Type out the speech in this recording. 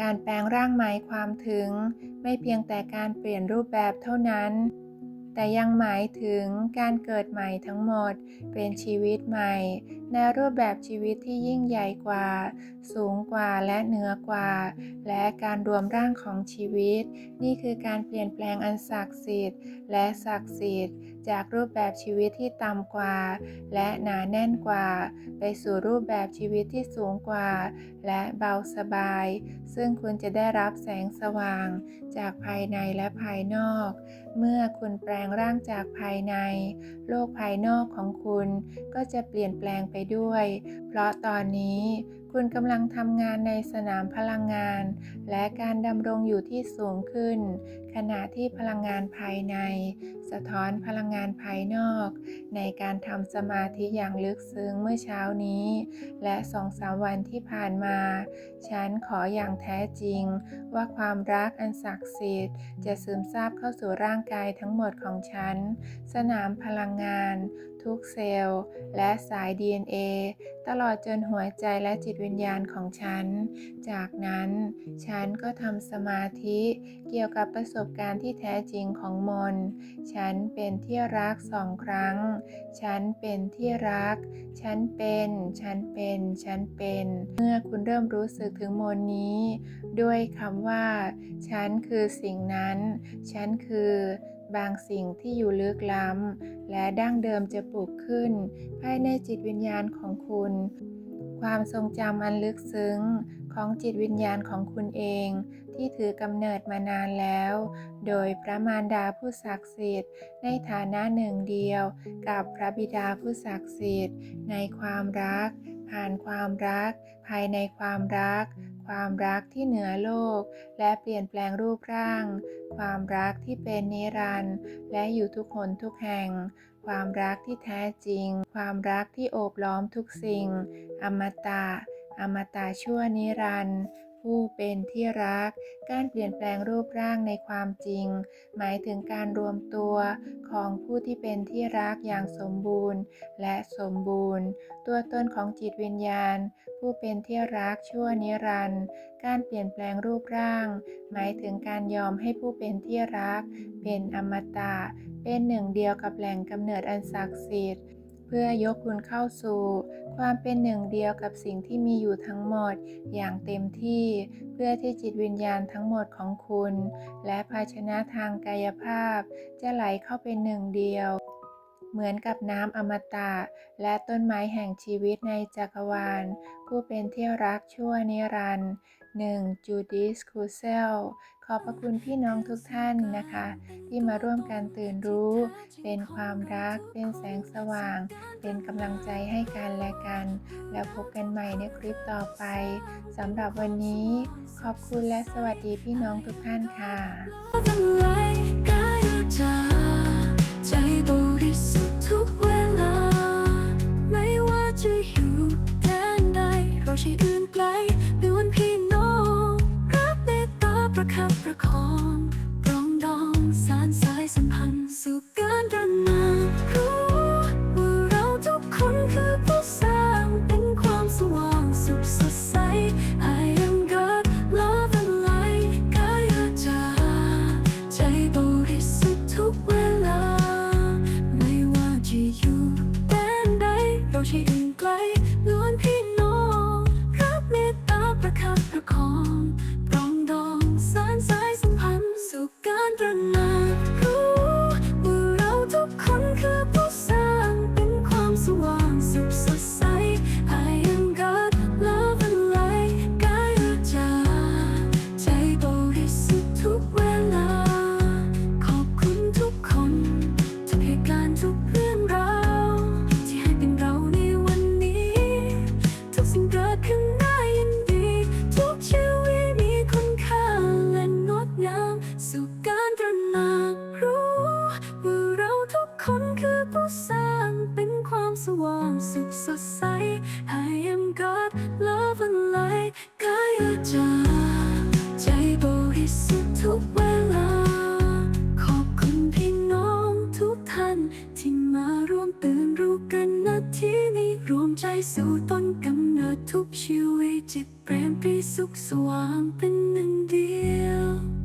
การแปลงร่างหมายความถึง ไม่เพียงแต่การเปลี่ยนรูปแบบเท่านั้น แต่ยังหมายถึงการเกิดใหม่ทั้งหมด เป็นชีวิตใหม่ ในรูปแบบชีวิตที่ยิ่งใหญ่กว่า สูงกว่าและเหนือกว่า และการรวมร่างของชีวิต นี่คือการเปลี่ยนแปลงอันศักดิ์สิทธิ์และศักดิ์สิทธิ์ จากรูปแบบชีวิตที่ต่ำกว่า และหนาแน่นกว่า ไปสู่รูปแบบชีวิตที่สูงกว่า และเบาสบาย ซึ่งคุณจะได้รับแสงสว่าง จากภายในและภายนอก เมื่อคุณแปลงร่างจากภายใน โลกภายนอกของคุณก็จะเปลี่ยนแปลงไปด้วย เพราะตอนนี้ คุณกำลังทำงานในสนามพลังงาน และการดำรงอยู่ที่สูงขึ้น ขณะที่พลังงานภายใน สะท้อนพลังงานภายนอก ในการทำสมาธิอย่างลึกซึ้งเมื่อเช้านี้ และสองสามวันที่ผ่านมา ฉันขออย่างแท้จริง ว่าความรักอันศักดิ์สิทธิ์ จะซึมซาบเข้าสู่ร่างกายทั้งหมดของฉัน สนามพลังงาน ทุกเซลล์ และสาย DNA ตลอดจนหัวใจและจิตวิญญาณของฉัน จากนั้นฉันก็ทำสมาธิเกี่ยวกับประสบการณ์ที่แท้จริงของมน ฉันเป็นที่รักสองครั้ง ฉันเป็นที่รัก ฉันเป็น ฉันเป็น ฉันเป็น เมื่อคุณเริ่มรู้สึกถึงมนนี้ ด้วยคำว่า ฉันคือสิ่งนั้น ฉันคือบางสิ่งที่อยู่ลึกล้ำ และดั้งเดิมจะปลูกขึ้น ภายในจิตวิญญาณของคุณ ความทรงจำอันลึกซึ้งของจิตวิญญาณของคุณเอง ที่ถือกำเนิดมานานแล้ว โดยพระมารดาผู้ศักดิ์สิทธิ์ ในฐานะหนึ่งเดียว กับพระบิดาผู้ศักดิ์สิทธิ์ ในความรัก ผ่านความรัก ภายในความรัก ความรักที่เหนือโลก และเปลี่ยนแปลงรูปร่าง ความรักที่เป็นนิรันดร์และอยู่ทุกคนทุกแห่ง ความรักที่แท้จริง ความรักที่โอบล้อมทุกสิ่ง อมตะ อมตะชั่วนิรันดร์ ผู้เป็นที่รัก การเปลี่ยนแปลงรูปร่างในความจริง หมายถึงการรวมตัวของผู้ที่เป็นที่รักอย่างสมบูรณ์ และสมบูรณ์ ตัวตนของจิตวิญญาณ ผู้เป็นที่รักชั่วนิรันดร์การเปลี่ยนแปลงรูปร่าง หมายถึงการยอมให้ผู้เป็นที่รัก เป็นอมตะเป็นหนึ่งเดียวกับแหล่งกำเนิดอันศักดิ์สิทธิ์ เพื่อยกคุณเข้าสู่ ความเป็นหนึ่งเดียวกับสิ่งที่มีอยู่ทั้งหมดอย่างเต็มที่ เพื่อที่จิตวิญญาณทั้งหมดของคุณ และภาชนะทางกายภาพ จะไหลเข้าเป็นหนึ่งเดียวเหมือนกับน้ำอมตะ และต้นไม้แห่งชีวิตในจักรวาล ผู้เป็นเที่รักชั่วนิรันดร์ หนึ่งจูดิสคูเซลขอบพระคุณพี่น้องทุกท่านนะคะ ที่มาร่วมกันตื่นรู้ เป็นความรัก เป็นแสงสว่าง เป็นกำลังใจให้กันและกัน แล้วพบกันใหม่ในคลิปต่อไปสำหรับวันนี้ ขอบคุณและสวัสดีพี่น้องทุกท่านค่ะ ประคับประคอง คือผู้สร้างเป็นความสว่างสุขสดใส I am God love and light กายจาใจบริสุทธิ์ทุกเวลา ขอบคุณพี่น้องทุกท่าน ที่มาร่วมตื่นรู้กันนาทีนี้รวมใจสู่ต้นกำเนิดทุกชีวิตจิตเปรมปรีสุขสว่างเป็นหนึ่งเดียว